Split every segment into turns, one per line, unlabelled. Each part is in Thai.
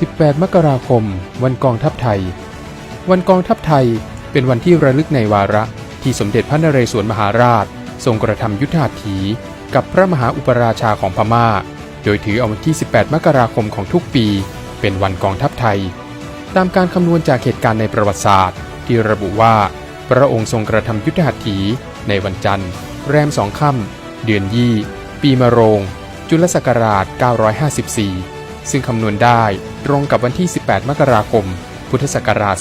18 มกราคม วันกองทัพไทย วันกองทัพไทยเป็นวันที่ระลึกในวาระที่สมเด็จพระนเรศวรมหาราช ทรงกระทำยุทธหัตถีกับพระมหาอุปราชาของพม่า โดยถือเอาวันที่ 18 มกราคมของทุกปี เป็นวันกองทัพไทย ตามการคำนวณจากเหตุการณ์ในประวัติศาสตร์ ที่ระบุว่า พระองค์ทรงกระทำยุทธหัตถีในวันจันทร์ แรมสองค่ำเดือนยี่ ปีมะโรง จุลศักราช 954 ซึ่งคำนวณได้ ตรงกับวันที่ 18 มกราคม พุทธศักราช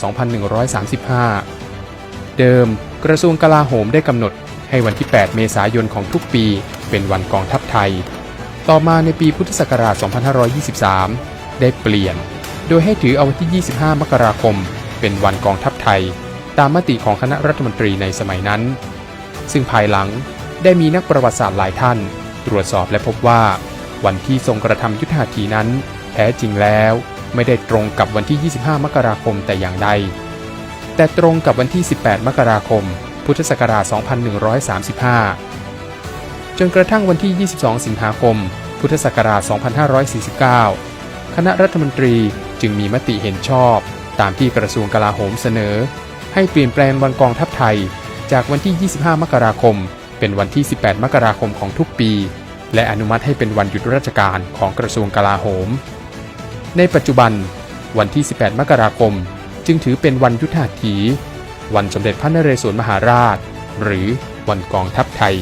2135 เดิม กระทรวงกลาโหมได้กำหนดให้วันที่ 8 เมษายนของทุกปี เป็นวันกองทัพไทย ต่อมาในปีพุทธศักราช 2523 ได้เปลี่ยน โดยให้ถือเอาวันที่ 25 มกราคม เป็นวันกองทัพไทย ตามมติของคณะรัฐมนตรีในสมัยนั้น ซึ่งภายหลังได้มีนักประวัติศาสตร์หลายท่าน ตรวจสอบและพบว่า วันที่ทรงกระทำยุทธหัตถีนั้น แท้จริงแล้ว ไม่ได้ตรงกับวันที่ 25 มกราคมแต่อย่างใด แต่ตรงกับวันที่ 18 มกราคม พุทธศักราช 2135 จนกระทั่งวันที่ 22 สิงหาคม พุทธศักราช 2549 คณะรัฐมนตรีจึงมีมติเห็นชอบ ตามที่กระทรวงกลาโหมเสนอ ให้เปลี่ยนแปลงวันกองทัพไทย จากวันที่ 25 มกราคม เป็นวันที่ 18 มกราคมของทุกปี และอนุมัติให้เป็นวันหยุดราชการของกระทรวงกลาโหม ในปัจจุบันวันที่ 18 มกราคม จึงถือเป็นวันยุทธาถี วันสมเด็จพระนเรศวรมหาราช หรือวันกองทัพไทย